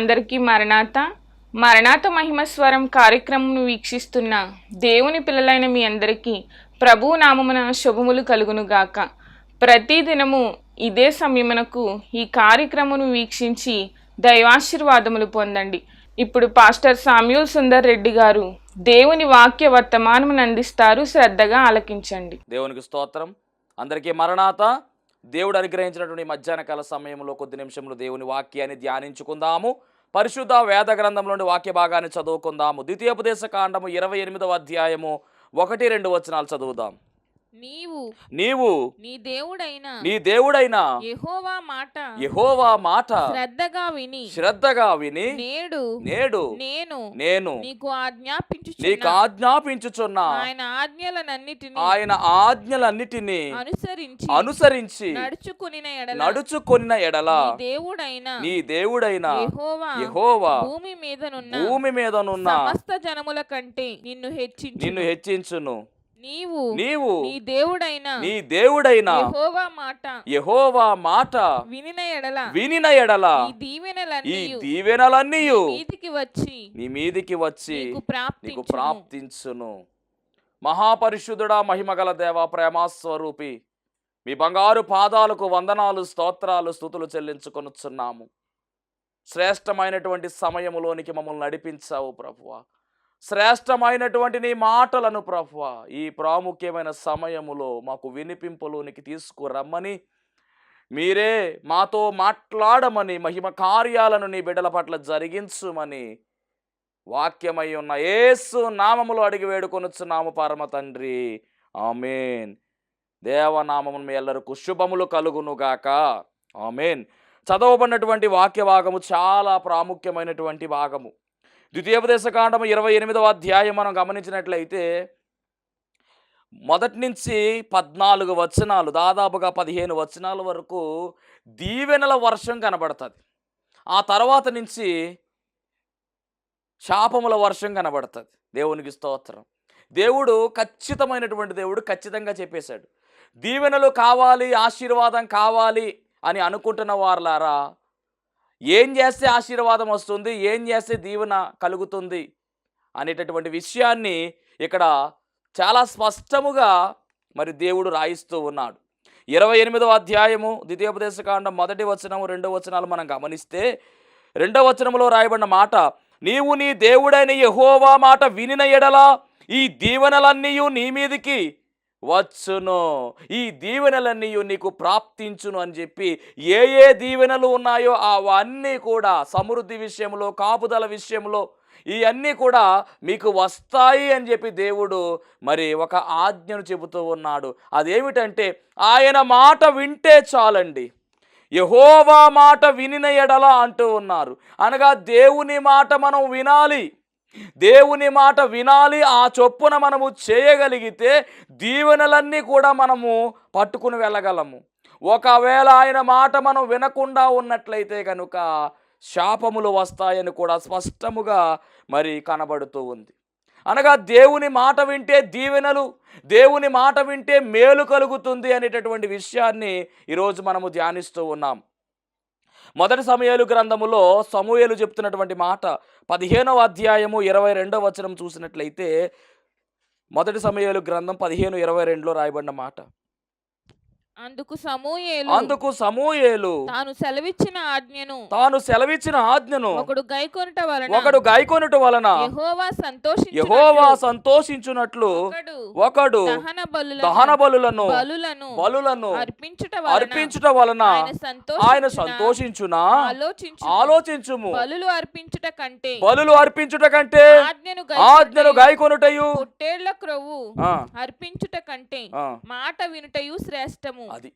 అందరికీ మరణాత. మరణాత మహిమస్వరం కార్యక్రమం వీక్షిస్తున్న దేవుని పిల్లలైన మీ అందరికీ ప్రభు నామమున శుభములు కలుగును గాక ప్రతి దినము ఇదే సమయమునకు ఈ కార్యక్రమను వీక్షించి దైవాశీర్వాదములు పొందండి. ఇప్పుడు పాస్టర్ సామ్యూల్ సుందర్ రెడ్డి గారు దేవుని వాక్య వర్తమానమును అందిస్తారు. శ్రద్ధగా ఆలకించండి. దేవునికి స్తోత్రం. అందరికీ మరణాత. దేవుడు అనుగ్రహించినటువంటి ఈ మధ్యాహ్న కాల సమయంలో కొద్ది నిమిషంలో దేవుని వాక్యాన్ని ధ్యానించుకుందాము. పరిశుద్ధ వేద గ్రంథంలోని వాక్య భాగాన్ని చదువుకుందాము. ద్వితీయోపదేశ కాండము ఇరవై ఎనిమిదవ అధ్యాయము ఒకటి రెండు వచనాలు చదువుదాం. నీవు నీవు నీ దేవుడైన నీ దేవుడైన యెహోవా మాట యెహోవా మాట శ్రద్ధగా విని శ్రద్ధగా విని నేడు నేడు నేను నేను నీకు ఆజ్ఞాపించు నీకు ఆజ్ఞాపించుచున్నా. ఆయన ఆజ్ఞలనన్నిటిని ఆయన ఆజ్ఞలన్నిటినీ అనుసరించి అనుసరించి నడుచుకునిన ఎడల నడుచుకొనిన ఎడల నీ దేవుడైన నీ దేవుడైన యెహోవా యెహోవా భూమి మీదనున్న భూమి మీదనున్న సమస్త జనముల కంటే నిన్ను హెచ్చించు నిన్ను హెచ్చించును. నీవు నీవు నీ దేవుడైన నీ దేవుడైన యెహోవా మాట యెహోవా మాట వినిన ఎడల వినిన ఎడల ఈ ఈ దీవెనలన్నీ దీవెనలన్నీ మీదికి వచ్చి నీ మీదికి వచ్చి నీకు ప్రాప్తించును. మహాపరిశుద్ధుడా మహిమగల దేవ ప్రేమాస్వరూపి మీ బంగారు పాదాలకు వందనాలు స్తోత్రాలు స్థుతులు చెల్లించుకొనుచున్నాము. శ్రేష్టమైనటువంటి సమయములోనికి మమ్మల్ని నడిపించావు ప్రభువ. శ్రేష్టమైనటువంటి నీ మాటలను ప్రభువ ఈ ప్రాముఖ్యమైన సమయములో మాకు వినిపింపులోనికి తీసుకురమ్మని మీరే మాతో మాట్లాడమని మహిమ కార్యాలను నీ బిడ్డల పట్ల జరిగించుమని వాక్యమై ఉన్న ఏసు నామములో అడిగి వేడుకొనుచున్నాము పరమ తండ్రి. ఆమెన్. దేవనామమును మీ ఎల్లరకు శుభములు కలుగునుగాక ఆమెన్. చదవబడినటువంటి వాక్య భాగము చాలా ప్రాముఖ్యమైనటువంటి భాగము. ద్వితీయోపదేశ కాండము ఇరవై ఎనిమిదవ అధ్యాయం మనం గమనించినట్లయితే మొదటి నుంచి పద్నాలుగు వచనాలు దాదాపుగా పదిహేను వచనాల వరకు దీవెనల వర్షం కనబడుతుంది. ఆ తర్వాత నుంచి శాపముల వర్షం కనబడుతుంది. దేవునికి స్తోత్రం. దేవుడు ఖచ్చితమైనటువంటి దేవుడు ఖచ్చితంగా చెప్పేశాడు. దీవెనలు కావాలి ఆశీర్వాదం కావాలి అని అనుకుంటున్న వారులారా ఏం చేస్తే ఆశీర్వాదం వస్తుంది? ఏం చేస్తే దీవెన కలుగుతుంది? అనేటటువంటి విషయాన్ని ఇక్కడ చాలా స్పష్టముగా మరి దేవుడు రాయిస్తూ ఉన్నాడు. ఇరవై ఎనిమిదవ అధ్యాయము ద్వితీయోపదేశకాండం మొదటి వచనము రెండవ వచనాలు మనం గమనిస్తే రెండవ వచనములో రాయబడిన మాట నీవు నీ దేవుడైన యహోవా మాట వినిన ఎడల ఈ దీవెనలన్నీ నీ మీదికి వచ్చును. ఈ దీవెనలన్నీ నీకు ప్రాప్తించును అని చెప్పి ఏ ఏ దీవెనలు ఉన్నాయో అవన్నీ కూడా సమృద్ధి విషయంలో కాపుదల విషయంలో ఇవన్నీ కూడా మీకు వస్తాయి అని చెప్పి దేవుడు మరి ఒక ఆజ్ఞను చెబుతూ ఉన్నాడు. అదేమిటంటే ఆయన మాట వింటే చాలండి. యహోవా మాట వినిన ఎడల అంటూ ఉన్నారు. అనగా దేవుని మాట మనం వినాలి. దేవుని మాట వినాలి ఆ చొప్పున మనము చేయగలిగితే దీవెనలన్నీ కూడా మనము పట్టుకుని వెళ్ళగలము. ఒకవేళ ఆయన మాట మనం వినకుండా ఉన్నట్లయితే కనుక శాపములు వస్తాయని కూడా స్పష్టముగా మరి కనబడుతూ ఉంది. అనగా దేవుని మాట వింటే దీవెనలు దేవుని మాట వింటే మేలు కలుగుతుంది అనేటటువంటి విషయాన్ని ఈరోజు మనము ధ్యానిస్తూ ఉన్నాం. మొదటి సమయాలు గ్రంథములో సమూహలు చెప్తున్నటువంటి మాట పదిహేనవ అధ్యాయము ఇరవై రెండవ వచనం చూసినట్లయితే మొదటి సమయాలు గ్రంథం పదిహేను ఇరవై రెండులో రాయబడిన మాట. అందుకు సమూయేలు. అందుకు సమూయేలు. తాను సెలవిచ్చిన ఆజ్ఞను. తాను సెలవిచ్చిన ఆజ్ఞను. ఒకడు గైకొనుట వలన. ఒకడు గాయకొనుట వలన. యెహోవా సంతోషించినట్లు. యహోవా సంతోషించున్నట్లు ఒకడు దహన బలులను దహన బలులను బలులను బలులను అర్పించుట వలన. అర్పించుట వలన ఆయన సంతోషించున? ఆలోచించు ఆలోచించుము. బలులు అర్పించుట కంటే. బలులు అర్పించుట కంటే ఆజ్ఞను ఆజ్ఞను గాయకొనుటయు పొట్టేళ్ళ క్రొవ్వు అర్పించుట కంటే మాట వినుటయు శ్రేష్టము. అది.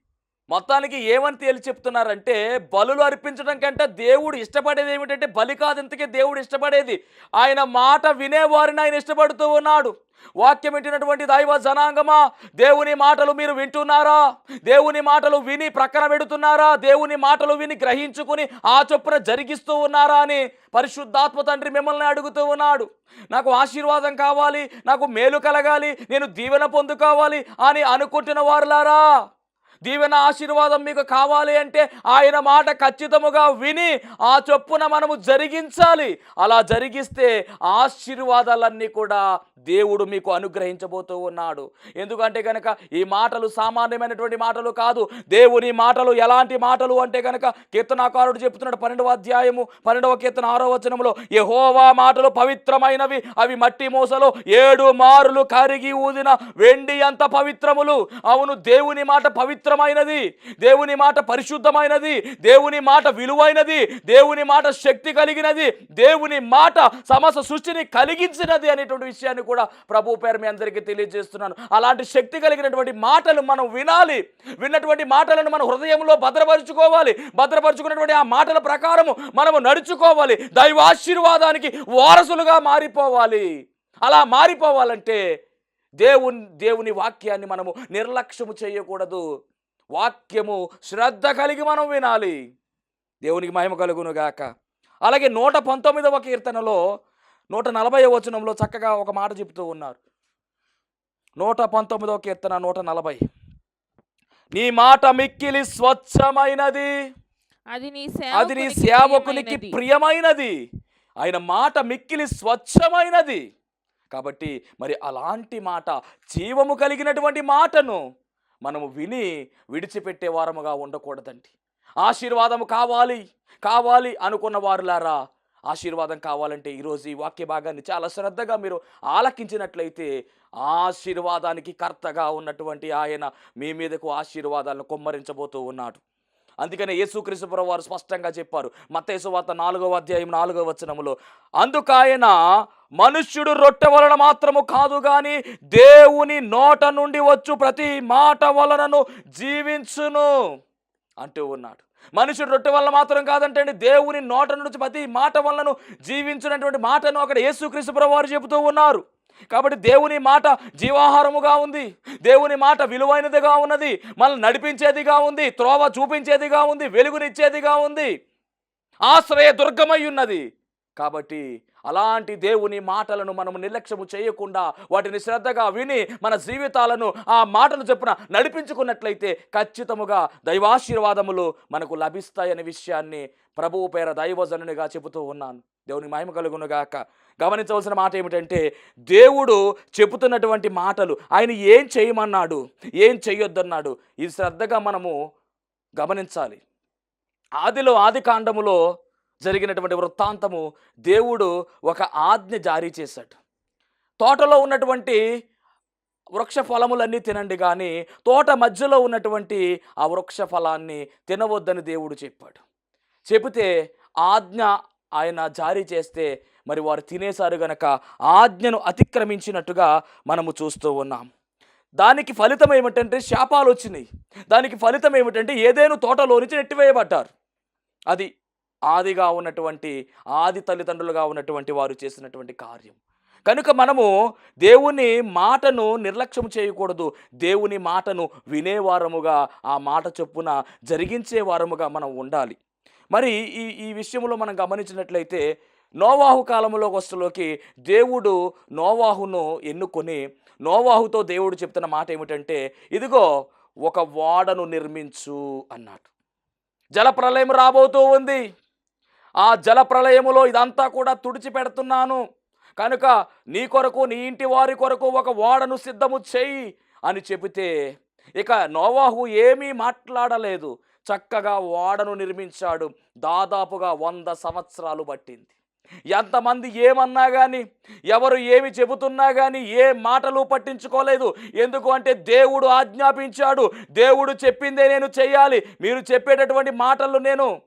మొత్తానికి ఏమని తేల్చి చెప్తున్నారంటే బలులు అర్పించడం కంటే దేవుడు ఇష్టపడేది ఏమిటంటే బలి కాదు ఇంతకీ దేవుడు ఇష్టపడేది. ఆయన మాట వినేవారిని ఆయన ఇష్టపడుతూ ఉన్నాడు. వాక్యం వింటున్నటువంటి దైవ జనాంగమా దేవుని మాటలు మీరు వింటున్నారా? దేవుని మాటలు విని ప్రక్కన పెడుతున్నారా? దేవుని మాటలు విని గ్రహించుకుని ఆ చొప్పున జరిగిస్తూ ఉన్నారా అని పరిశుద్ధాత్మ తండ్రి మిమ్మల్ని అడుగుతూ ఉన్నాడు. నాకు ఆశీర్వాదం కావాలి నాకు మేలు కలగాలి నేను దీవెన పొందుకోవాలి అని అనుకుంటున్న వారులారా. దీవెన ఆశీర్వాదం మీకు కావాలి అంటే ఆయన మాట ఖచ్చితముగా విని ఆ చొప్పున మనము జరిగించాలి. అలా జరిగిస్తే ఆశీర్వాదాలన్నీ కూడా దేవుడు మీకు అనుగ్రహించబోతూ ఉన్నాడు. ఎందుకంటే కనుక ఈ మాటలు సామాన్యమైనటువంటి మాటలు కాదు. దేవుని మాటలు ఎలాంటి మాటలు అంటే కనుక కీర్తనాకారుడు చెప్తున్నాడు పన్నెండవ అధ్యాయము పన్నెండవ కీర్తన ఆరో వచనంలో యహోవా మాటలు పవిత్రమైనవి అవి మట్టి మూసలో ఏడు మారులు కరిగి ఊదిన వెండి అంత పవిత్రములు. అవును దేవుని మాట పవిత్రమైనది దేవుని మాట పరిశుద్ధమైనది. దేవుని మాట విలువైనది. దేవుని మాట శక్తి కలిగినది. దేవుని మాట సమస్త సృష్టిని కలిగించినది అనేటువంటి విషయాన్ని కూడా ప్రభు పేరు మీ అందరికీ తెలియజేస్తున్నాను. అలాంటి శక్తి కలిగినటువంటి మాటలు మనం వినాలి. విన్నటువంటి మాటలను మన హృదయంలో భద్రపరుచుకోవాలి. భద్రపరుచుకున్నటువంటి ఆ మాటల ప్రకారము మనము నడుచుకోవాలి. దైవాశీర్వాదానికి వారసులుగా మారిపోవాలి. అలా మారిపోవాలంటే దేవుని దేవుని వాక్యాన్ని మనము నిర్లక్ష్యము చేయకూడదు. వాక్యము శ్రద్ధ కలిగి మనం వినాలి. దేవునికి మహిమ కలుగును గాక అలాగే నూట పంతొమ్మిదవ కీర్తనలో నూట నలభై వచనంలో చక్కగా ఒక మాట చెప్తూ ఉన్నారు. నూట పంతొమ్మిదవ కీర్తన నూట నలభై. నీ మాట మిక్కిలి స్వచ్ఛమైనది. అది నీ అది నీ సేవకునికి. ప్రియమైనది. ఆయన మాట మిక్కిలి స్వచ్ఛమైనది. కాబట్టి మరి అలాంటి మాట జీవము కలిగినటువంటి మాటను మనము విని విడిచిపెట్టే వారముగా ఉండకూడదండి. ఆశీర్వాదము కావాలి కావాలి అనుకున్న వారులారా ఆశీర్వాదం కావాలంటే ఈరోజు ఈ వాక్య భాగాన్ని చాలా శ్రద్ధగా మీరు ఆలకించినట్లయితే ఆశీర్వాదానికి కర్తగా ఉన్నటువంటి ఆయన మీ మీదకు ఆశీర్వాదాలను కుమ్మరించబోతూ ఉన్నాడు. అందుకనే యేసుక్రీశ్వర వారు స్పష్టంగా చెప్పారు. మత్తేసు వార్త నాలుగవ అధ్యాయం నాలుగవ వచనములో అందుకాయన మనుష్యుడు రొట్టె వలన మాత్రము కాదు కానీ దేవుని నోట నుండి వచ్చు ప్రతి మాట వలనను జీవించును. అంటూ ఉన్నాడు. మనుషుడు రొట్టె వల్ల మాత్రం కాదంటే అండి దేవుని నోట నుంచి ప్రతి మాట వలన జీవించినటువంటి మాటను అక్కడ యేసుక్రీస్తు వారు చెబుతూ ఉన్నారు. కాబట్టి దేవుని మాట జీవాహారముగా ఉంది. దేవుని మాట విలువైనదిగా ఉన్నది. మనల్ని నడిపించేదిగా ఉంది. త్రోవ చూపించేదిగా ఉంది. వెలుగునిచ్చేదిగా ఉంది. ఆశ్రయ దుర్గమై ఉన్నది. కాబట్టి అలాంటి దేవుని మాటలను మనము నిర్లక్ష్యము చేయకుండా వాటిని శ్రద్ధగా విని మన జీవితాలను ఆ మాటలు చెప్పున నడిపించుకున్నట్లయితే ఖచ్చితముగా దైవాశీర్వాదములు మనకు లభిస్తాయనే విషయాన్ని ప్రభువు పేర దైవజనునిగా చెబుతూ ఉన్నాను. దేవుని మహిమ కలుగునుగాక. గమనించవలసిన మాట ఏమిటంటే దేవుడు చెబుతున్నటువంటి మాటలు ఆయన ఏం చేయమన్నాడు ఏం చేయొద్దన్నాడు ఇది శ్రద్ధగా మనము గమనించాలి. ఆదిలో ఆది కాండములో జరిగినటువంటి వృత్తాంతము దేవుడు ఒక ఆజ్ఞ జారీ చేశాడు. తోటలో ఉన్నటువంటి వృక్ష ఫలములన్నీ తినండి కానీ తోట మధ్యలో ఉన్నటువంటి ఆ వృక్ష ఫలాన్ని తినవద్దని దేవుడు చెప్పాడు. చెబితే ఆజ్ఞ ఆయన జారీ చేస్తే మరి వారు తినేశారు గనక ఆజ్ఞను అతిక్రమించినట్టుగా మనము చూస్తూ ఉన్నాం. దానికి ఫలితం ఏమిటంటే శాపాలు వచ్చినాయి. దానికి ఫలితం ఏమిటంటే ఏదేను తోటలో నుంచి నెట్టివేయబడ్డారు. అది ఆదిగా ఉన్నటువంటి ఆది తల్లిదండ్రులుగా ఉన్నటువంటి వారు చేసినటువంటి కార్యం. కనుక మనము దేవుని మాటను నిర్లక్ష్యం చేయకూడదు. దేవుని మాటను వినేవారముగా ఆ మాట చొప్పున జరిగించే వారముగా మనం ఉండాలి. మరి ఈ ఈ విషయంలో మనం గమనించినట్లయితే నోవాహు కాలంలో వస్తులోకి దేవుడు నోవాహును ఎన్నుకొని నోవాహుతో దేవుడు చెప్తున్న మాట ఏమిటంటే ఇదిగో ఒక ఓడను నిర్మించు అన్నాడు. జలప్రలయం రాబోతూ ఉంది. ఆ జలప్రలయములో ఇదంతా కూడా తుడిచిపెడుతున్నాను. కనుక నీ కొరకు నీ ఇంటి వారి కొరకు ఒక ఓడను సిద్ధము చేయి అని చెబితే ఇక నోవాహు ఏమీ మాట్లాడలేదు. చక్కగా ఓడను నిర్మించాడు. దాదాపుగా వంద సంవత్సరాలు పట్టింది. ఎంతమంది ఏమన్నా కానీ ఎవరు ఏమి చెబుతున్నా కానీ ఏ మాటలు పట్టించుకోలేదు. ఎందుకు అంటే దేవుడు ఆజ్ఞాపించాడు. దేవుడు చెప్పిందే నేను చెయ్యాలి. మీరు చెప్పేటటువంటి మాటలు నేను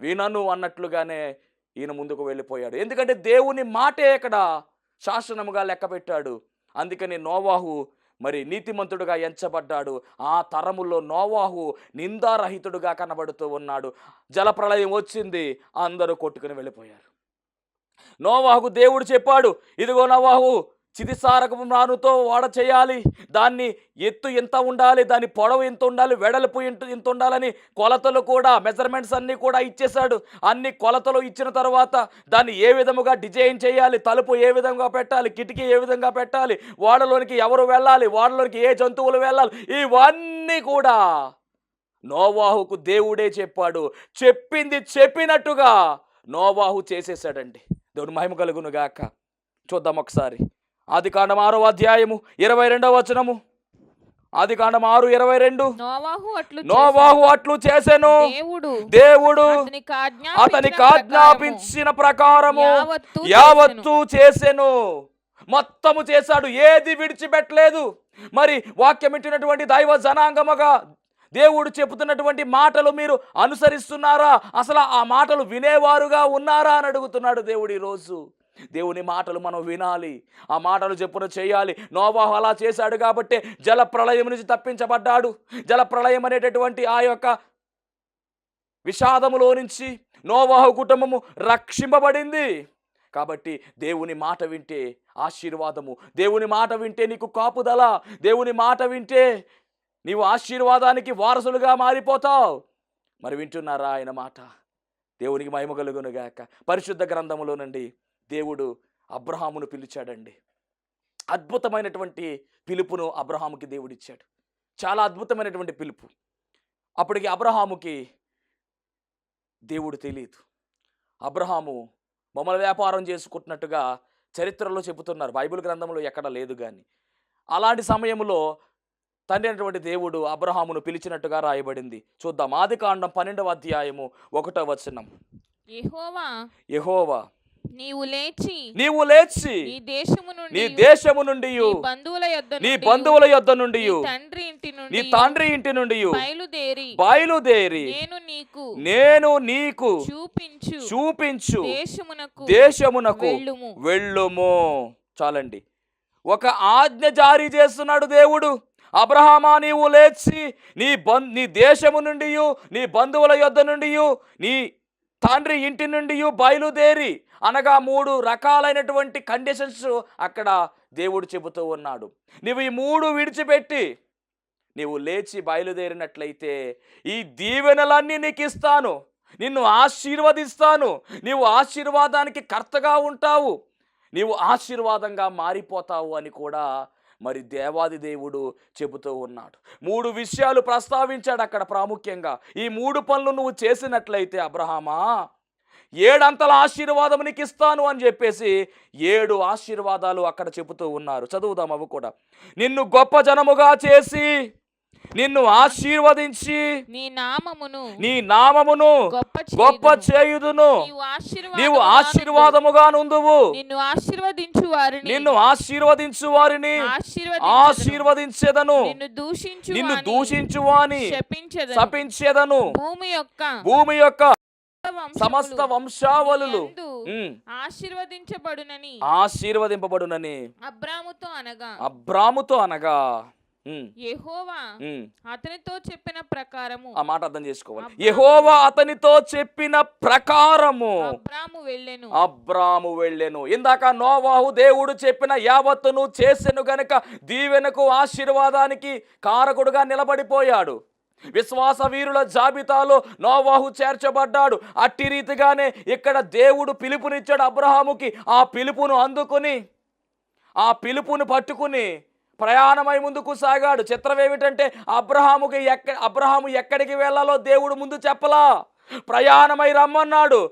వినను అన్నట్లుగానే ఈయన ముందుకు వెళ్ళిపోయాడు. ఎందుకంటే దేవుని మాటే ఇక్కడ శాసనముగా లెక్క పెట్టాడు. అందుకని నోవాహు మరి నీతిమంతుడుగా ఎంచబడ్డాడు. ఆ తరములో నోవాహు నిందారహితుడుగా కనబడుతూ ఉన్నాడు. జలప్రళయం వచ్చింది. అందరూ కొట్టుకుని వెళ్ళిపోయారు. నోవాహుకు దేవుడు చెప్పాడు ఇదిగో నోవాహు చితిసారకపు నానుతో వాడ చేయాలి. దాన్ని ఎత్తు ఎంత ఉండాలి దాని పొడవు ఎంత ఉండాలి వెడల్పు ఎంత ఎంత ఉండాలని కొలతలు కూడా మెజర్మెంట్స్ అన్నీ కూడా ఇచ్చేశాడు. అన్ని కొలతలు ఇచ్చిన తర్వాత దాన్ని ఏ విధముగా డిజైన్ చేయాలి తలుపు ఏ విధంగా పెట్టాలి కిటికీ ఏ విధంగా పెట్టాలి వాడలోనికి ఎవరు వెళ్ళాలి వాడలోనికి ఏ జంతువులు వెళ్ళాలి ఇవన్నీ కూడా నోవాహుకు దేవుడే చెప్పాడు. చెప్పింది చెప్పినట్టుగా నోవాహు చేసేసాడండి దేవుని మహిమ కలుగును గాక చూద్దాం ఒకసారి. ఆది కాండం ఆరో అధ్యాయము ఇరవై రెండవ వచనము. ఆది కాండం ఆరు ఇరవై రెండు. నోవాహు అట్లు చేసెను. దేవుడు దేవుడు అతనికి ఆజ్ఞాపించిన ప్రకారము యావత్తు చేసెను. మొత్తము చేశాడు. ఏది విడిచిపెట్టలేదు. మరి వాక్యం దైవ జనాంగముగా దేవుడు చెబుతున్నటువంటి మాటలు మీరు అనుసరిస్తున్నారా? అసలు ఆ మాటలు వినేవారుగా ఉన్నారా అని అడుగుతున్నాడు దేవుడు ఈరోజు. దేవుని మాటలు మనం వినాలి. ఆ మాటలు చెప్పున చేయాలి. నోవాహు అలా చేశాడు కాబట్టి జల ప్రళయం నుంచి తప్పించబడ్డాడు. జల ప్రళయం అనేటటువంటి ఆ యొక్క విషాదములో నుంచి నోవాహు కుటుంబము రక్షింపబడింది. కాబట్టి దేవుని మాట వింటే ఆశీర్వాదము దేవుని మాట వింటే నీకు కాపుదల దేవుని మాట వింటే నీవు ఆశీర్వాదానికి వారసులుగా మారిపోతావు. మరి వింటున్నారా ఆయన మాట? దేవునికి మహిమ కలుగునుగాక పరిశుద్ధ గ్రంథములో నుండి దేవుడు అబ్రహామును పిలిచాడండి. అద్భుతమైనటువంటి పిలుపును అబ్రహాముకి దేవుడిచ్చాడు. చాలా అద్భుతమైనటువంటి పిలుపు. అప్పటికి అబ్రహాముకి దేవుడు తెలియదు అబ్రహాము బొమ్మల వ్యాపారం చేసుకుంటున్నట్టుగా చరిత్రలో చెబుతున్నారు. బైబిల్ గ్రంథంలో ఎక్కడ లేదు కానీ అలాంటి సమయంలో తండ్రి అయినటువంటి దేవుడు అబ్రహామును పిలిచినట్టుగా రాయబడింది. చూద్దాం. ఆది కాండం పన్నెండవ అధ్యాయము ఒకటో వచనం. యెహోవా యెహోవా నీవు లేచి నీవు లేచి నీ దేశము నుండి నీ దేశము నుండి నీ బంధువుల యొద్ద నీ బంధువుల యొద్ద నుండి నీ తండ్రి ఇంటి నీ నుండి తండ్రి ఇంటి నుండి బయలుదేరి బయలుదేరి నేను నీకు నేను నీకు చూపించు చూపించు దేశమునకు దేశమునకు వెళ్ళుము. వెళ్ళుము. చాలండి. ఒక ఆజ్ఞ జారీ చేస్తున్నాడు దేవుడు. అబ్రహామా నీవు లేచి నీ బం నీ దేశము నుండి నీ బంధువుల యొద్ద నుండి నీ తండ్రి ఇంటి నుండి బయలుదేరి. అనగా మూడు రకాలైనటువంటి కండిషన్స్ అక్కడ దేవుడు చెబుతూ ఉన్నాడు. నువ్వు ఈ మూడు విడిచిపెట్టి నీవు లేచి బయలుదేరినట్లయితే ఈ దీవెనలన్నీ నీకు ఇస్తాను నిన్ను ఆశీర్వదిస్తాను. నీవు ఆశీర్వాదానికి కర్తగా ఉంటావు. నీవు ఆశీర్వాదంగా మారిపోతావు అని కూడా మరి దేవాది దేవుడు చెబుతూ ఉన్నాడు. మూడు విషయాలు ప్రస్తావించాడు అక్కడ ప్రాముఖ్యంగా. ఈ మూడు పనులు నువ్వు చేసినట్లయితే అబ్రహామా ఏడంతల ఆశీర్వాదం నీకు ఇస్తాను అని చెప్పేసి ఏడు ఆశీర్వాదాలు అక్కడ చెబుతూ ఉన్నారు. చదువుదాం అవి కూడా. నిన్ను గొప్ప జనముగా చేసి నిన్ను ఆశీర్వదించి నీ నామమును నీ నామమును గొప్ప చేయుదును. నీవు ఆశీర్వాదముగా నీవు నుండు. ఆశీర్వాదముగా నుందువు నిన్ను ఆశీర్వదించు వారిని నిన్ను ఆశీర్వదించు వారిని ఆశీర్వదించెదను. నిన్ను దూషించు నిన్ను దూషించు వాని శపించెదను. భూమి యొక్క భూమి యొక్క సమస్త వంశావళులు. ఆశీర్వదించబడునని ఆశీర్వదింపబడునని. అబ్రాముతో అనగా. అబ్రాముతో అనగా. యెహోవా అతనితో చెప్పిన ప్రకారము. ఆ మాట అర్థం చేసుకోవాలి. యెహోవా అతనితో చెప్పిన ప్రకారము. అబ్రాము వెళ్ళెను. అబ్రాము వెళ్ళెను. ఇందాక నోవాహు దేవుడు చెప్పిన యావత్తును చేసెను గనుక దీవెనకు ఆశీర్వాదానికి కారకుడుగా నిలబడిపోయాడు. విశ్వాస వీరుల జాబితాలో నోవాహు చేర్చబడ్డాడు. అట్టి రీతిగానే ఇక్కడ దేవుడు పిలుపునిచ్చాడు అబ్రహాముకి. ఆ పిలుపును అందుకుని ఆ పిలుపును పట్టుకుని ప్రయాణమై ముందుకు సాగాడు. చిత్రం ఏమిటంటే అబ్రహాముకి ఎక్క అబ్రహాము ఎక్కడికి వెళ్ళాలో దేవుడు ముందు చెప్పలా. ప్రయాణమై రమ్మన్నాడు.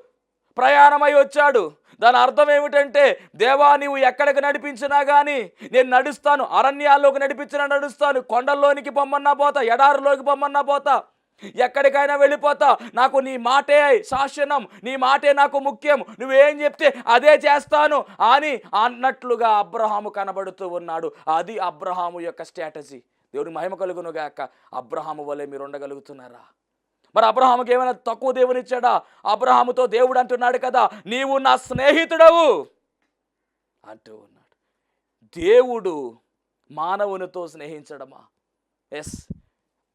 ప్రయాణమై వచ్చాడు. దాని అర్థం ఏమిటంటే దేవా నీవు ఎక్కడికి నడిపించినా కానీ నేను నడుస్తాను. అరణ్యాల్లోకి నడిపించినా నడుస్తాను. కొండల్లోనికి పొమ్మన్నా పోతా ఎడారిలోకి పొమ్మన్నా పోతా. ఎక్కడికైనా వెళ్ళిపోతా. నాకు నీ మాటే శాసనం నీ మాటే నాకు ముఖ్యం. నువ్వేం చెప్తే అదే చేస్తాను అని అన్నట్లుగా అబ్రహాము కనబడుతూ ఉన్నాడు. అది అబ్రహాము యొక్క స్ట్రాటజీ. దేవుని మహిమ కలుగును గాక. అబ్రహాము వలె మీరు ఉండగలుగుతున్నారా మరి అబ్రహాముకి ఏమైనా తక్కువ దేవునిచ్చాడా? అబ్రహాముతో దేవుడు అంటున్నాడు కదా నీవు నా స్నేహితుడవు అంటూ ఉన్నాడు. దేవుడు మానవునితో స్నేహించడమా? ఎస్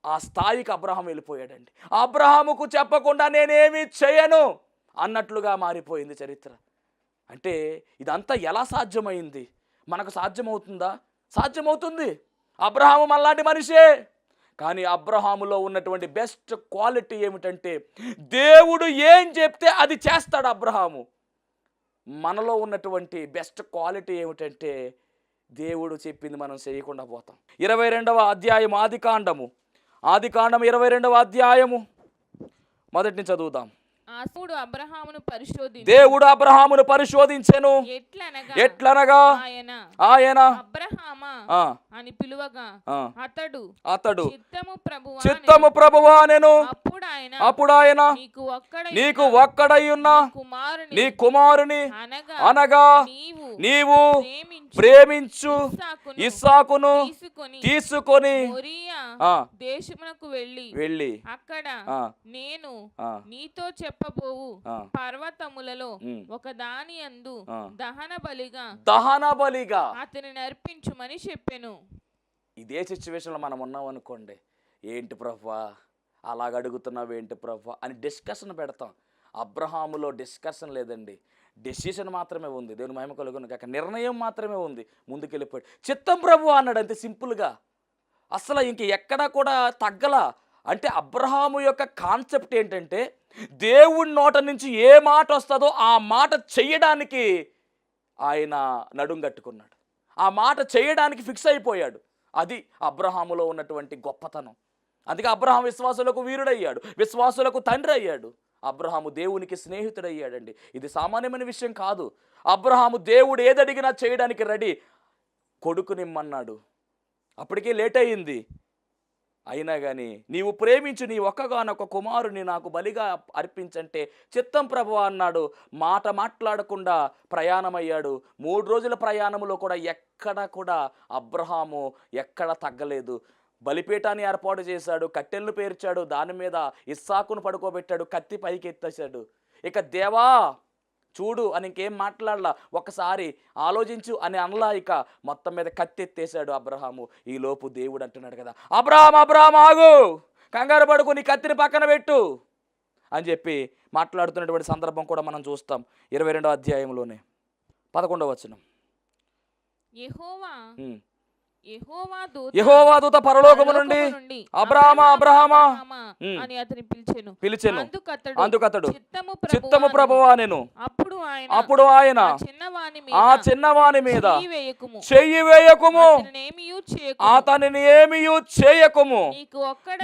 ఆ స్థాయికి అబ్రహాం వెళ్ళిపోయాడండి. అబ్రహాముకు చెప్పకుండా నేనేమి చేయను అన్నట్లుగా మారిపోయింది చరిత్ర. అంటే ఇదంతా ఎలా సాధ్యమైంది? మనకు సాధ్యమవుతుందా? సాధ్యమవుతుంది. అబ్రహాము మనలాంటి మనిషే. కానీ అబ్రహాములో ఉన్నటువంటి బెస్ట్ క్వాలిటీ ఏమిటంటే దేవుడు ఏం చెప్తే అది చేస్తాడు అబ్రహాము. మనలో ఉన్నటువంటి బెస్ట్ క్వాలిటీ ఏమిటంటే దేవుడు చెప్పింది మనం చేయకుండా పోతాం. ఇరవై రెండవ అధ్యాయం ఆది కాండము. ఆది కాండం ఇరవై రెండవ అధ్యాయము. మొదటిని చదువుదాం. ఆ సూడు అబ్రహామును పరిశోధి దేవుడు అబ్రహామును పరిశోధించెను. ఎట్లనగా? ఎట్లనగా? ఆయన. ఆయన. అబ్రహామా? అని పిలువగా. అతడు. అతడు. చిత్తము ప్రభువా చిత్తము ప్రభువా నేను అప్పుడు ఆయన. అప్పుడు ఆయన నీకు ఒక్కడ నీకు ఒక్కడై ఉన్న. కుమారుని. నీ కుమారుని. అనగా అనగా నీవు ప్రేమించు. ఇస్సాకును. తీసుకొని దేశమునకు వెళ్ళి. వెళ్ళి. అక్కడ నేను నీతో చెప్పబోవు ఆ. పర్వతములలో. ఒక దాని అందు. దహన బలిగా దహన బలిగా. అతని నర్పించుమని చెప్పెను. ఇదే సిచ్యువేషన్లో మనం ఉన్నాం అనుకోండి. ఏంటి ప్రభా? అలాగ అడుగుతున్నావు ఏంటి ప్రభా? అని డిస్కషన్ పెడతాం. అబ్రహాములో డిస్కషన్ లేదండి. డెసిషన్ మాత్రమే ఉంది. దేవుని మహిమ కలుగును కాక నిర్ణయం మాత్రమే ఉంది. ముందుకెళ్ళిపోయాడు చిత్తం ప్రభు అన్నాడు అంతే సింపుల్గా. అసలు ఇంక ఎక్కడా కూడా తగ్గల. అంటే అబ్రహాము యొక్క కాన్సెప్ట్ ఏంటంటే దేవుడి నోట నుంచి ఏ మాట వస్తుందో ఆ మాట చెయ్యడానికి ఆయన నడుం కట్టుకున్నాడు. ఆ మాట చేయడానికి ఫిక్స్ అయిపోయాడు. అది అబ్రహాములో ఉన్నటువంటి గొప్పతనం. అందుకే అబ్రహాం విశ్వాసులకు వీరుడయ్యాడు. విశ్వాసులకు తండ్రి అయ్యాడు. అబ్రహాము దేవునికి స్నేహితుడయ్యాడండి. ఇది సామాన్యమైన విషయం కాదు. అబ్రహాము దేవుడు ఏదడిగినా చేయడానికి రెడీ. కొడుకునిమ్మన్నాడు అప్పటికే లేట్ అయ్యింది. అయినా కానీ నీవు ప్రేమించు నీ ఒక్కగానొక్క కుమారుని నాకు బలిగా అర్పించంటే చిత్తం ప్రభు అన్నాడు. మాట మాట్లాడకుండా ప్రయాణమయ్యాడు. మూడు రోజుల ప్రయాణంలో కూడా ఎక్కడ కూడా అబ్రహాము ఎక్కడ తగ్గలేదు. బలిపీఠాన్ని ఏర్పాటు చేశాడు. కట్టెలను పేర్చాడు. దాని మీద ఇస్సాకును పడుకోబెట్టాడు. కత్తి పైకి ఎత్తేశాడు ఇక దేవా చూడు అని ఇంకేం మాట్లాడలా. ఒకసారి ఆలోచించు అని అనలా ఇక. మొత్తం మీద కత్తి ఎత్తేసాడు అబ్రహాము. ఈ లోపు దేవుడు అంటున్నాడు కదా అబ్రహాం అబ్రహాం ఆగు! కంగారు పడుకు నీ కత్తిని పక్కన పెట్టు! అని చెప్పి మాట్లాడుతున్నటువంటి సందర్భం కూడా మనం చూస్తాం ఇరవై రెండో అధ్యాయంలోనే. పదకొండవ వచనం. యెహోవా ఉమ్. యెహోవా దూత యెహోవా దూత పరలోకము నుండి అబ్రహామా, అబ్రహామా అని అతని పిలిచెను. పిలిచెను. అందుకతడు చిత్తము ప్రభువా నేను. అప్పుడు ఆయన అప్పుడు ఆయన ఆ చిన్నవాని మీద ఆ చిన్నవాని మీద చెయ్యి వేయకుము. అతనిని ఏమియు చేయకుము.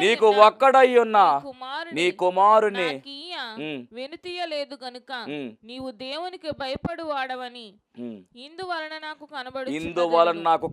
నీకు ఒక్కడై ఉన్న. నీ కుమారుని వెనుతీయలేదు గనుక ఉమ్, నీవు దేవునికి భయపడు వాడవని. ఇందువలన నాకు కనబడు ఇందువలన నాకు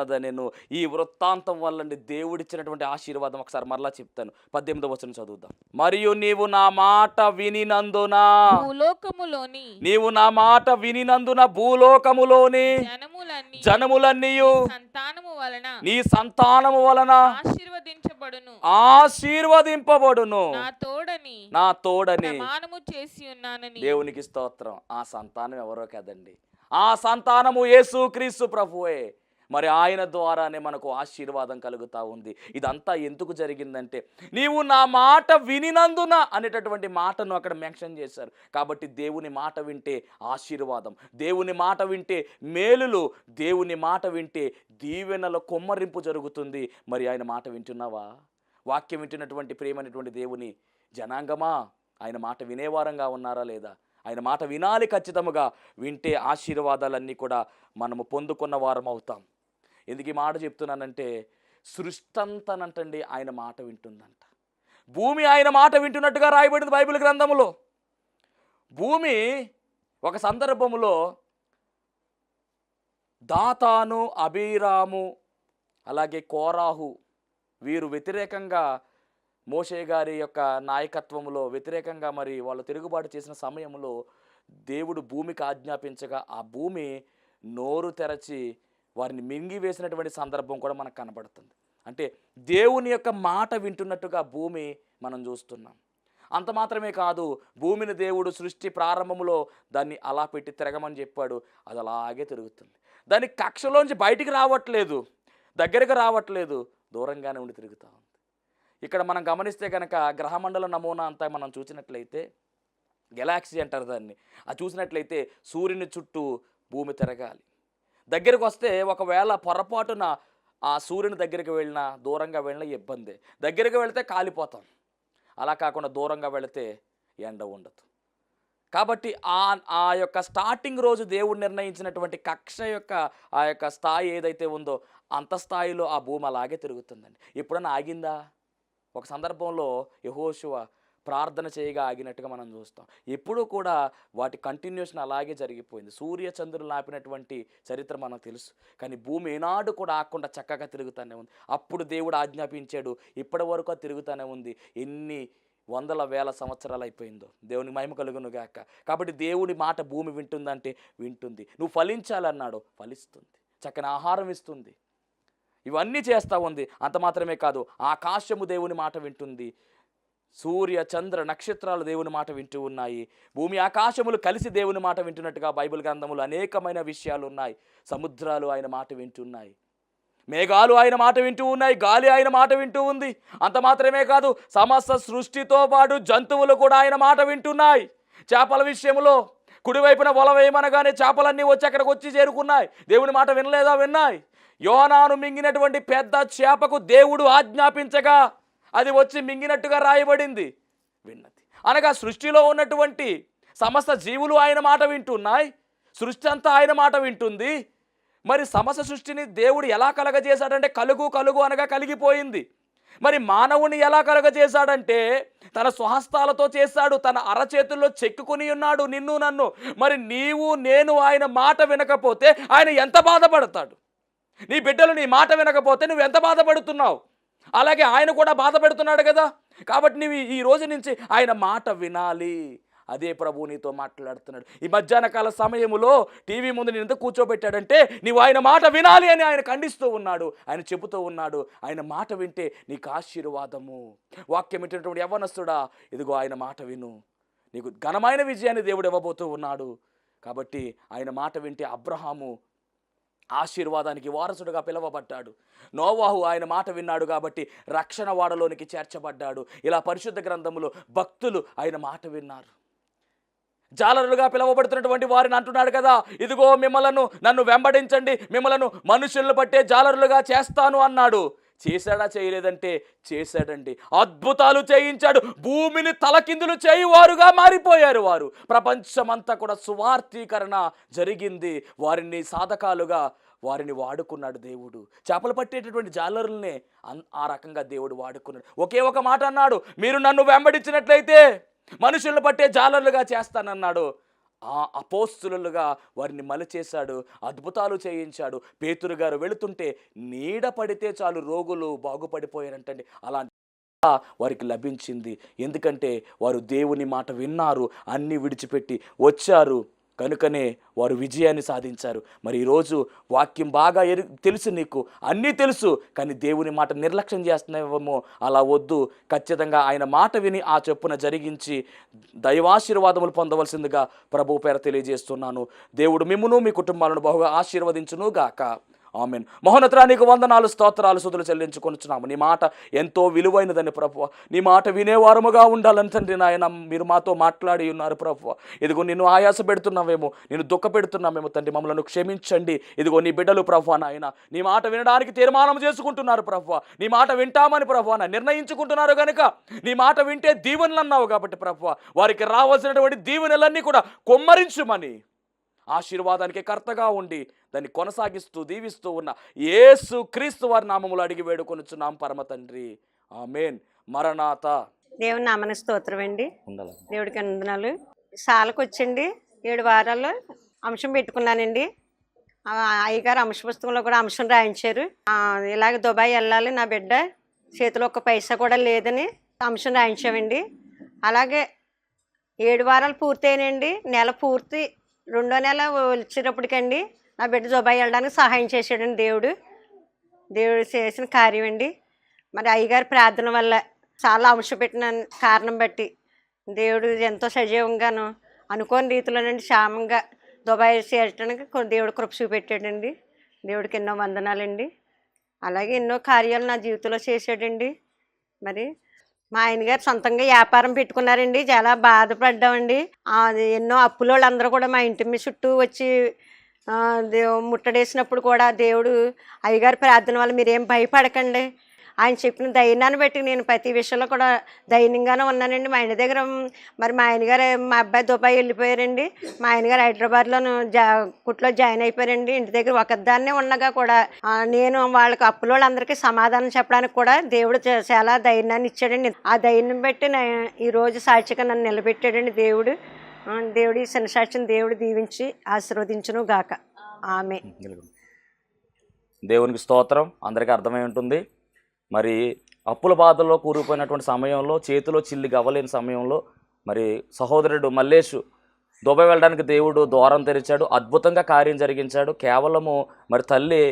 కనబడుచున్నదని నేను? ఈ వృత్తాంతం వల్లండి దేవుడిచ్చినటువంటి ఆశీర్వాదం ఒకసారి మరలా చెప్తాను. పద్దెనిమిదో వచనం చదువుదాం. మరియు నీవు నా మాట వినినందున భూలోకములోని నీవు నా మాట వినినందున భూలోకములోని జనములన్నీ జనములన్నీయు సంతానము వలన నీ సంతానము వలన ఆశీర్వదించబడును. ఆశీర్వదింపబడును. నా తోడని నా తోడని ప్రమాణము చేసి ఉన్నానని దేవునికి స్తోత్రం. ఆ సంతానం ఎవరో కదండి. ఆ సంతానము యేసు క్రీస్తు ప్రభువే. మరి ఆయన ద్వారానే మనకు ఆశీర్వాదం కలుగుతా ఉంది. ఇదంతా ఎందుకు జరిగిందంటే నీవు నా మాట వినినందున అనేటటువంటి మాటను అక్కడ మెన్షన్ చేశారు. కాబట్టి దేవుని మాట వింటే ఆశీర్వాదం దేవుని మాట వింటే మేలులు దేవుని మాట వింటే దీవెనల కొమ్మరింపు జరుగుతుంది. మరి ఆయన మాట వింటున్నావా? వాక్యం వింటున్నటువంటి ప్రేమైనటువంటి దేవుని జనాంగమా ఆయన మాట వినేవారంగా ఉన్నారా లేదా? ఆయన మాట వినాలి ఖచ్చితముగా. వింటే ఆశీర్వాదాలన్నీ కూడా మనము పొందుకున్న వారం అవుతాం ఎందుకు ఈ మాట చెప్తున్నానంటే సృష్టంతనంటండి ఆయన మాట వింటుందంట. భూమి ఆయన మాట వింటున్నట్టుగా రాయబడింది బైబిల్ గ్రంథములో. భూమి ఒక సందర్భములో దాతాను అభిరాము అలాగే కోరాహు వీరు వ్యతిరేకంగా మోషే గారి యొక్క నాయకత్వంలో వ్యతిరేకంగా మరి వాళ్ళు తిరుగుబాటు చేసిన సమయంలో దేవుడు భూమికి ఆజ్ఞాపించగా ఆ భూమి నోరు తెరచి వారిని మింగివేసినటువంటి సందర్భం కూడా మనకు కనబడుతుంది. అంటే దేవుని యొక్క మాట వింటున్నట్టుగా భూమి మనం చూస్తున్నాం. అంత మాత్రమే కాదు భూమిని దేవుడు సృష్టి ప్రారంభంలో దాన్ని అలా పెట్టి తిరగమని చెప్పాడు అది అలాగే తిరుగుతుంది. దాని కక్షలోంచి బయటికి రావట్లేదు దగ్గరకు రావట్లేదు దూరంగానే ఉండి తిరుగుతూ ఉంది. ఇక్కడ మనం గమనిస్తే కనుక గ్రహమండల నమూనా అంతా మనం చూసినట్లయితే గెలాక్సీ అంటారు దాన్ని. అది చూసినట్లయితే సూర్యుని చుట్టూ భూమి తిరగాలి. దగ్గరకు వస్తే ఒకవేళ పొరపాటున ఆ సూర్యుని దగ్గరికి వెళ్ళినా దూరంగా వెళ్ళినా ఇబ్బంది. దగ్గరికి వెళితే కాలిపోతాం. అలా కాకుండా దూరంగా వెళితే ఎండ ఉండదు. కాబట్టి ఆ ఆ యొక్క స్టార్టింగ్ రోజు దేవుడు నిర్ణయించినటువంటి కక్ష యొక్క ఆ యొక్క స్థాయి ఏదైతే ఉందో అంత స్థాయిలో ఆ భూమి అలాగే తిరుగుతుందండి. ఎప్పుడన్నా ఆగిందా? ఒక సందర్భంలో యహోశివ ప్రార్థన చేయగా ఆగినట్టుగా మనం చూస్తాం. ఎప్పుడూ కూడా వాటి కంటిన్యూషన్ అలాగే జరిగిపోయింది. సూర్య చంద్రులు ఆపినటువంటి చరిత్ర మనకు తెలుసు. కానీ భూమి ఏనాడు కూడా ఆకుండా చక్కగా తిరుగుతూనే ఉంది. అప్పుడు దేవుడు ఆజ్ఞాపించాడు ఇప్పటి వరకు తిరుగుతూనే ఉంది. ఎన్ని వందల వేల సంవత్సరాలు అయిపోయిందో. దేవుని మహిమ కలుగును గాక. కాబట్టి దేవుడి మాట భూమి వింటుందంటే వింటుంది. నువ్వు ఫలించాలన్నాడు ఫలిస్తుంది. చక్కని ఆహారం ఇస్తుంది. ఇవన్నీ చేస్తూ ఉంది. అంత మాత్రమే కాదు ఆకాశము దేవుని మాట వింటుంది. సూర్య చంద్ర నక్షత్రాలు దేవుని మాట వింటూ ఉన్నాయి. భూమి ఆకాశములు కలిసి దేవుని మాట వింటున్నట్టుగా బైబిల్ గ్రంథములు అనేకమైన విషయాలు ఉన్నాయి. సముద్రాలు ఆయన మాట వింటున్నాయి. మేఘాలు ఆయన మాట వింటూ ఉన్నాయి. గాలి ఆయన మాట వింటూ ఉంది. అంత మాత్రమే కాదు సమస్త సృష్టితో పాటు జంతువులు కూడా ఆయన మాట వింటున్నాయి. చేపల విషయంలో కుడివైపున వల వేయమనగానే చేపలన్నీ వచ్చి అక్కడికి వచ్చి చేరుకున్నాయి. దేవుని మాట వినలేదా? విన్నాయి. యోనాను మింగినటువంటి పెద్ద చేపకు దేవుడు ఆజ్ఞాపించగా అది వచ్చి మింగినట్టుగా రాయబడింది. విన్నది. అనగా సృష్టిలో ఉన్నటువంటి సమస్త జీవులు ఆయన మాట వింటున్నాయి. సృష్టి అంతా ఆయన మాట వింటుంది. మరి సమస్త సృష్టిని దేవుడు ఎలా కలగజేశాడంటే కలుగు కలుగు అనగా కలిగిపోయింది. మరి మానవుని ఎలా కలగజేశాడంటే తన స్వహస్తాలతో చేశాడు తన అరచేతుల్లో చెక్కుకుని ఉన్నాడు నిన్ను నన్ను. మరి నీవు నేను ఆయన మాట వినకపోతే ఆయన ఎంత బాధపడతాడు? నీ బిడ్డలు నీ మాట వినకపోతే నువ్వు ఎంత బాధపడుతున్నావు? అలాగే ఆయన కూడా బాధ పెడుతున్నాడు కదా. కాబట్టి నీవు ఈ రోజు నుంచి ఆయన మాట వినాలి. అదే ప్రభు నీతో మాట్లాడుతున్నాడు. ఈ మధ్యాహ్న కాల సమయములో టీవీ ముందు నేను ఎంత కూర్చోబెట్టాడంటే నీవు ఆయన మాట వినాలి అని ఆయన ఖండిస్తూ ఉన్నాడు. ఆయన చెబుతూ ఉన్నాడు ఆయన మాట వింటే నీకు ఆశీర్వాదము. వాక్యం ఏంటంటే యవనస్తుడా ఇదిగో ఆయన మాట విను. నీకు ఘనమైన విజయాన్ని దేవుడు ఇవ్వబోతూ ఉన్నాడు. కాబట్టి ఆయన మాట వింటే అబ్రహాము ఆశీర్వాదానికి వారసుడుగా పిలువబడ్డాడు. నోవాహు ఆయన మాట విన్నాడు కాబట్టి రక్షణ వాడలోనికి చేర్చబడ్డాడు. ఇలా పరిశుద్ధ గ్రంథములో భక్తులు ఆయన మాట విన్నారు. జాలరులుగా పిలువబడుతున్నటువంటి వారిని అంటున్నాడు కదా ఇదిగో మిమ్మలను నన్ను వెంబడించండి మిమ్మలను మనుషులను పట్టే జాలరులుగా చేస్తాను అన్నాడు. చేశాడా చేయలేదంటే చేశాడండి. అద్భుతాలు చేయించాడు. భూమిని తలకిందులు చేయువారుగా మారిపోయారు వారు. ప్రపంచమంతా కూడా సువార్థీకరణ జరిగింది. వారిని సాధకాలుగా వారిని వాడుకున్నాడు దేవుడు. చేపలు పట్టేటటువంటి జాలరులనే అన్- ఆ రకంగా దేవుడు వాడుకున్నాడు. ఒకే ఒక మాట అన్నాడు. మీరు నన్ను వెంబడించినట్లయితే మనుషులను పట్టే జాలర్లుగా చేస్తానన్నాడు. ఆ అపోస్తులుగా వారిని మలచేశాడు అద్భుతాలు చేయించాడు. పేతురు గారు వెళుతుంటే నీడ పడితే చాలు రోగులు బాగుపడిపోయారంటండి. అలాంటి వారికి లభించింది. ఎందుకంటే వారు దేవుని మాట విన్నారు అన్నీ విడిచిపెట్టి వచ్చారు. కనుకనే వారు విజయాన్ని సాధించారు. మరి ఈరోజు వాక్యం బాగా ఎరు తెలుసు నీకు. అన్నీ తెలుసు కానీ దేవుని మాట నిర్లక్ష్యం చేస్తున్నావేమో అలా వద్దు. ఖచ్చితంగా ఆయన మాట విని ఆ చొప్పున జరిగించి దైవాశీర్వాదములు పొందవలసిందిగా ప్రభు పేర తెలియజేస్తున్నాను. దేవుడు మిమ్మును మీ కుటుంబాలను బహుగా ఆశీర్వదించును గాక ఆమెన్. మహోన్నతరా నీకు వందనాలు స్తోత్రాలు సుదులు చెల్లించుకొనిచున్నాము నీ మాట ఎంతో విలువైనదని ప్రభు నీ మాట వినేవారముగా ఉండాలని తండ్రి నాయన మీరు మాతో మాట్లాడి ఉన్నారు ప్రభు ఇదిగో నిన్ను ఆయాస పెడుతున్నామేమో నేను దుఃఖ పెడుతున్నామేమో తండ్రి. మమ్మల్ని క్షమించండి. ఇదిగో నీ బిడ్డలు ప్రభు నాయన. నీ మాట వినడానికి తీర్మానం చేసుకుంటున్నారు ప్రభు నీ మాట వింటామని ప్రభు నిర్ణయించుకుంటున్నారు కనుక నీ మాట వింటే దీవెనలు అన్నావు కాబట్టి ప్రభు వారికి రావాల్సినటువంటి దీవెనలన్నీ కూడా కొమ్మరించుమని. ఆశీర్వాదానికి కర్తగా ఉండి దాన్ని కొనసాగిస్తూ దీవిస్తూ ఉన్న యేసు క్రీస్తు వారి నామములు అడిగి వేడుకొనుచున్నాం పరమ తండ్రి. ఆమెన్. మరణాత. దేవుని నామని స్తోత్రం అండి. దేవుడికి వందనాలు. సాలకు వచ్చండి ఏడు వారాల్లో అంశం పెట్టుకున్నానండి. అయ్యగారు అంశ పుస్తకంలో కూడా అంశం రాయించారు. ఆ, ఇలాగ దుబాయ్ వెళ్ళాలి నా బిడ్డ. చేతిలో ఒక్క పైసా కూడా లేదని అంశం రాయించామండి. అలాగే ఏడు వారాలు పూర్తయినండి నెల పూర్తి రెండో నెల వచ్చేటప్పటికండి నా బిడ్డ దుబాయ్ వెళ్ళడానికి సహాయం చేసాడండి దేవుడు. దేవుడు చేసిన కార్యం అండి. మరి అయ్యగారి ప్రార్థన వల్ల చాలా అంశ పెట్టిన కారణం బట్టి దేవుడు ఎంతో సజీవంగాను అనుకోని రీతిలోనండి క్షేమంగా దుబాయ్ చేరటానికి దేవుడు కృప చూపెట్టాడండి. దేవుడికి ఎన్నో వందనాలండి. అలాగే ఎన్నో కార్యాలు నా జీవితంలో చేశాడండి. మరి మా ఆయన గారు సొంతంగా వ్యాపారం పెట్టుకున్నారండి. చాలా బాధపడ్డామండి. ఎన్నో అప్పుల వాళ్ళందరూ కూడా మా ఇంటి మీద చుట్టూ వచ్చి ముట్టడేసినప్పుడు కూడా దేవుడు అయ్యగారి ప్రార్థన వల్ల మీరేం భయపడకండి. ఆయన చెప్పిన ధైర్యాన్ని బట్టి నేను ప్రతి విషయంలో కూడా ధైర్యంగానే ఉన్నానండి. మా ఆయన దగ్గర మరి మా ఆయన గారు మా అబ్బాయి దుబాయ్ వెళ్ళిపోయారండి. మా ఆయన గారు హైదరాబాద్లోను జా కుట్లో జాయిన్ అయిపోయారండి. ఇంటి దగ్గర ఒకదాన్నే ఉండగా కూడా నేను వాళ్ళకి అప్పుల వాళ్ళందరికీ సమాధానం చెప్పడానికి కూడా దేవుడు చాలా ధైర్యాన్ని ఇచ్చాడండి. ఆ ధైర్యం బట్టి నా ఈ రోజు సాక్షిగా నన్ను నిలబెట్టాడండి దేవుడు. దేవుడి దేవుడు ఈ దేవుడు దీవించి ఆశీర్వదించును గాక. ఆమె దేవునికి స్తోత్రం. అందరికీ అర్థమై ఉంటుంది. మరి అప్పుల బాధల్లో కూరుకుపోయినటువంటి సమయంలో చేతిలో చిల్లి గవ్వలేని సమయంలో మరి సహోదరుడు మల్లేషు దుబాయ్ వెళ్ళడానికి దేవుడు ద్వారం తెరిచాడు అద్భుతంగా కార్యం జరిగించాడు. కేవలము మరి తల్లి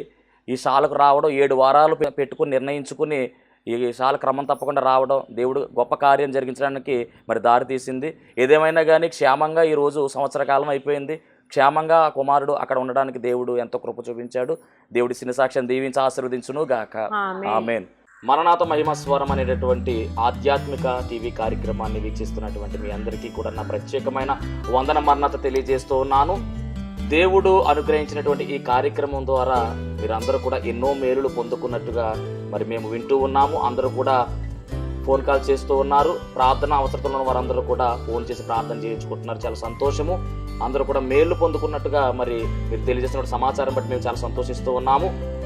ఈ శాలకు రావడం ఏడు వారాలు పెట్టుకుని నిర్ణయించుకుని ఈ శాల క్రమం తప్పకుండా రావడం దేవుడు గొప్ప కార్యం జరిగించడానికి మరి దారి తీసింది. ఏదేమైనా కానీ క్షేమంగా ఈరోజు సంవత్సర కాలం అయిపోయింది. క్షేమంగా కుమారుడు అక్కడ ఉండడానికి దేవుడు ఎంతో కృప చూపించాడు. దేవుడి సినసాక్ష్యం దీవించి ఆశీర్వదించును గాక ఆమేన్. మరణాత మహిమ స్వరం అనేటటువంటి ఆధ్యాత్మిక టీవీ కార్యక్రమాన్ని వీక్షిస్తున్నటువంటి మీ అందరికీ కూడా నా ప్రత్యేకమైన వందన మరణత తెలియజేస్తూ ఉన్నాను. దేవుడు అనుగ్రహించినటువంటి ఈ కార్యక్రమం ద్వారా మీరందరూ కూడా ఎన్నో మేలులు పొందుకున్నట్టుగా మరి మేము వింటూ ఉన్నాము. అందరూ కూడా ఫోన్ కాల్ చేస్తూ ఉన్నారు. ప్రార్థన అవసరతలో ఉన్న వారందరూ కూడా ఫోన్ చేసి ప్రార్థన చేయించుకుంటున్నారు. చాలా సంతోషము. అందరూ కూడా మేలు పొందుకున్నట్టుగా మరి మీరు తెలియజేసిన సమాచారం బట్టి మేము చాలా సంతోషిస్తూ ఉన్నాము.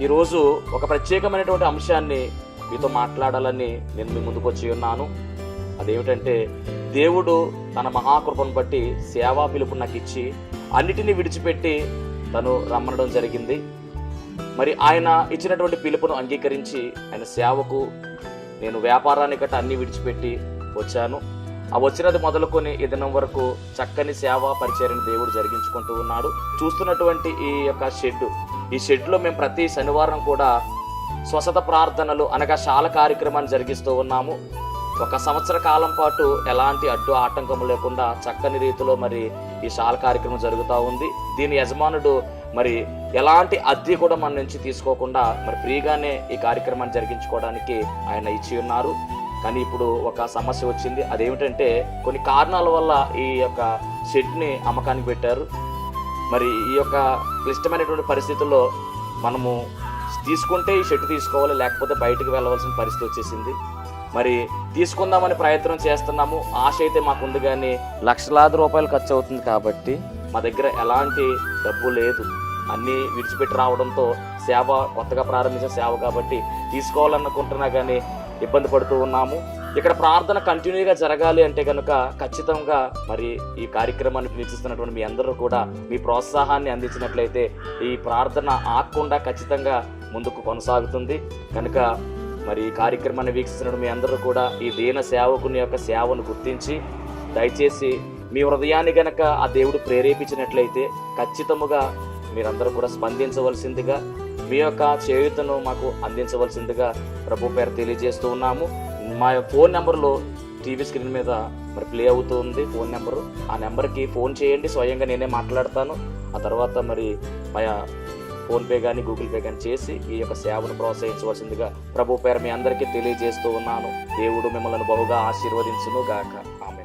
ఈరోజు ఒక ప్రత్యేకమైనటువంటి అంశాన్ని మీతో మాట్లాడాలని నేను మీ ముందుకు వచ్చి ఉన్నాను. అదేమిటంటే దేవుడు తన మహాకృపను బట్టి సేవా పిలుపు నాకు ఇచ్చి అన్నిటినీ విడిచిపెట్టి తను రమ్మనడం జరిగింది. మరి ఆయన ఇచ్చినటువంటి పిలుపును అంగీకరించి ఆయన సేవకు నేను వ్యాపారాన్ని గట్ట అన్ని విడిచిపెట్టి వచ్చాను. ఆ వచ్చినది మొదలుకొని ఈ దినం వరకు చక్కని సేవ పరిచర్ని దేవుడు జరిగించుకుంటూ ఉన్నాడు. చూస్తున్నటువంటి ఈ యొక్క షెడ్ ఈ షెడ్లో మేము ప్రతి శనివారం కూడా స్వసత ప్రార్థనలు అనగా శాల కార్యక్రమాన్ని జరిగిస్తూ ఉన్నాము. ఒక సంవత్సర కాలం పాటు ఎలాంటి అడ్డు ఆటంకం లేకుండా చక్కని రీతిలో మరి ఈ శాల కార్యక్రమం జరుగుతూ ఉంది. దీని యజమానుడు మరి ఎలాంటి అద్దె కూడా మన నుంచి తీసుకోకుండా మరి ఫ్రీగానే ఈ కార్యక్రమాన్ని జరిగించుకోవడానికి ఆయన ఇచ్చి ఉన్నారు. కానీ ఇప్పుడు ఒక సమస్య వచ్చింది. అదేమిటంటే కొన్ని కారణాల వల్ల ఈ యొక్క షెడ్ని అమ్మకానికి పెట్టారు. మరి ఈ యొక్క క్లిష్టమైనటువంటి పరిస్థితుల్లో మనము తీసుకుంటే ఈ షెడ్ తీసుకోవాలి లేకపోతే బయటకు వెళ్ళవలసిన పరిస్థితి వచ్చేసింది. మరి తీసుకుందామని ప్రయత్నం చేస్తున్నాము. ఆశ అయితే మాకుంది కానీ లక్షలాది రూపాయలు ఖర్చు అవుతుంది కాబట్టి మా దగ్గర ఎలాంటి డబ్బు లేదు. అన్నీ విడిచిపెట్టి రావడంతో సేవ కొత్తగా ప్రారంభించిన సేవ కాబట్టి తీసుకోవాలనుకుంటున్నా కానీ ఇబ్బంది పడుతూ ఉన్నాము. ఇక్కడ ప్రార్థన కంటిన్యూగా జరగాలి అంటే కనుక ఖచ్చితంగా మరి ఈ కార్యక్రమాన్ని వీక్షిస్తున్నటువంటి మీ అందరూ కూడా మీ ప్రోత్సాహాన్ని అందించినట్లయితే ఈ ప్రార్థన ఆగకుండా ఖచ్చితంగా ముందుకు కొనసాగుతుంది. కనుక మరి ఈ కార్యక్రమాన్ని వీక్షిస్తున్న మీ అందరూ కూడా ఈ దీన సేవకుని యొక్క సేవను గుర్తించి దయచేసి మీ హృదయాన్ని గనక ఆ దేవుడు ప్రేరేపించినట్లయితే ఖచ్చితముగా మీరందరూ కూడా స్పందించవలసిందిగా మీ యొక్క చేయుతను మాకు అందించవలసిందిగా ప్రభు పేరు తెలియజేస్తూ ఉన్నాము. మా ఫోన్ నెంబర్లో టీవీ స్క్రీన్ మీద మరి ప్లే అవుతూ ఉంది ఫోన్ నెంబరు. ఆ నెంబర్కి ఫోన్ చేయండి స్వయంగా నేనే మాట్లాడతాను. ఆ తర్వాత మరి మా ఫోన్పే కానీ గూగుల్ పే కానీ చేసి ఈ యొక్క సేవను ప్రోత్సహించవలసిందిగా ప్రభు పేరు మీ అందరికీ తెలియజేస్తూ ఉన్నాను. దేవుడు మిమ్మల్ని బహుగా ఆశీర్వదించును గాక ఆమె